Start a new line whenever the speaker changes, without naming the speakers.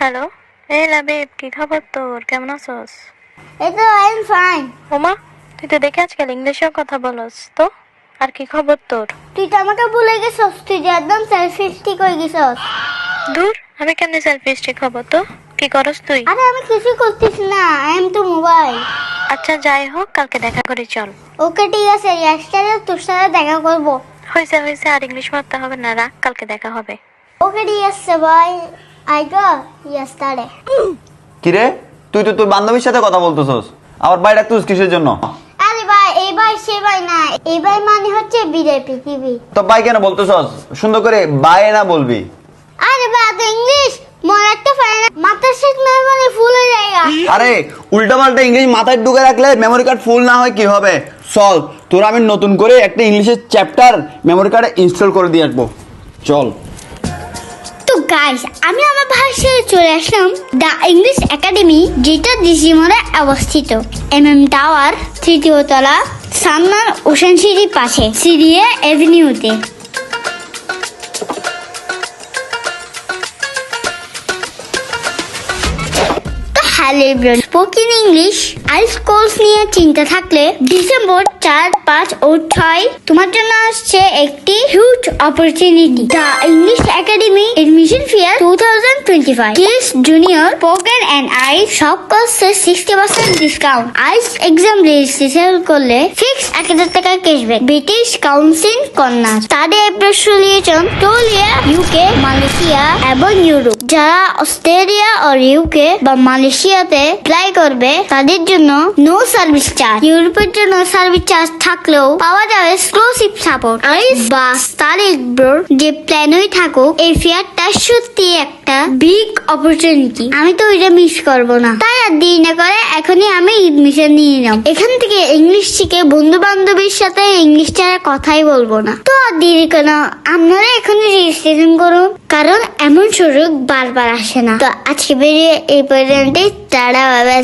Hello এই লাবিব কি খবর তোর? কেমন আছস?
এই তো আই এম ফাইন
ওমা তুই তো দেখে আজকাল ইংলিশেও কথা বলস। তো আর কি খবর তোর?
তুই তো আমাকে ভুলে গেছস তুই যে একদম সেলফিস্টিক হয়ে গেছস।
দূর আমি কেন সেলফিস্টিক খবর তো? কি করস তুই?
আরে আমি কিছু করতেছি না আই এম তো মোবাইল
আচ্ছা যাই হোক কালকে দেখা করে চল।
ওকে ঠিক আছে ইয়াস্টারে তোর সাথে দেখা করব।
হয়েছে হয়েছে আর ইংলিশ মারতে হবে না রাখ কালকে দেখা হবে।
ওকে ঠিক আছে বাই আই গো ইয়াস্টারে
কিরে? তুই তো তোর বান্ধবীর সাথে কথা বলতেছস। আবার বাইরে রাখতেছিস কিসের জন্য?
আরে ভাই এই ভাই সে ভাই না। এই ভাই মানে হচ্ছে বিদায় পৃথিবী।
তো বাই কেন বলতেছস? সুন্দর করে বাই না বলবি।
আরে ভাই তো ইংলিশ? মনে একটা পারে না মাথার শেষ মেমরি ফুল হয়ে যায়গা
আরে উল্টা পাল্টা ইংলিশ মাথায় ঢুকে রাখলে মেমোরি কার্ড ফুল না হয় কি হবে? চল তোর আমি নতুন করে একটা ইংলিশের চ্যাপ্টার মেমোরি কার্ডে ইনস্টল করে দিয়ে আসব। চল।
গাইস আমি আমার ভাষায় চলে আসলাম দ্য ইংলিশ একাডেমি যেটা ডিসিমরে অবস্থিত। এম এম টাওয়ার তৃতীয় তলা সামনার ওশান সিটির পাশে, সিরিয়া এভিনিউতে হ্যালো স্পোকেন ইংলিশ আইস কোর্স নিয়ে চিন্তা থাকলে ডিসেম্বর চার, পাঁচ ও ছয় তোমার জন্য আসছে একটি huge opportunity the English academy admission fair two thousand twenty five kids junior spoken and আইস সব কোর্সে সিক্সটি পার্সেন্ট ডিসকাউন্ট আইস এক্সাম রেজিস্ট্রেশন করলে ফিক্স এক হাজার টাকা ক্যাশব্যাক ব্রিটিশ কাউন্সিল কন্যা স্টাডি অ্যাপ্রেসুলিয়েশন টোলিয়া ইউকে মালয়েশিয়া এবং ইউরোপ যারা অস্ট্রেলিয়া ও ইউকে বা মালয়েশিয়াতে অ্যাপ্লাই করবে, তাদের জন্য নো সার্ভিস চার্জ ইউরোপের জন্য সার্ভিস চার্জ থাকলেও পাওয়া যাবে এক্সক্লুসিভ সাপোর্ট আইস বা স্টাডি ব্রোর যে প্ল্যানই থাকুক, এই ফেয়ারটা সত্যি একটা বিগ অপরচুনিটি আমি তো ওইটা মিস করব না। তাই আর দেরি না করে এখনই আমি এডমিশন নিয়ে নিলাম। এখান থেকে ইংলিশ শিখে বন্ধু বান্ধবীর সাথে ইংলিশ ছাড়া কথাই বলব না। তো আর দেরি কেন? আপনারা এখনই রেজিস্ট্রেশন করুন। কারণ এমন সুযোগ বারবার আসে না। তো আজকে বেরিয়ে এই পর্যন্তই। তারা বাবা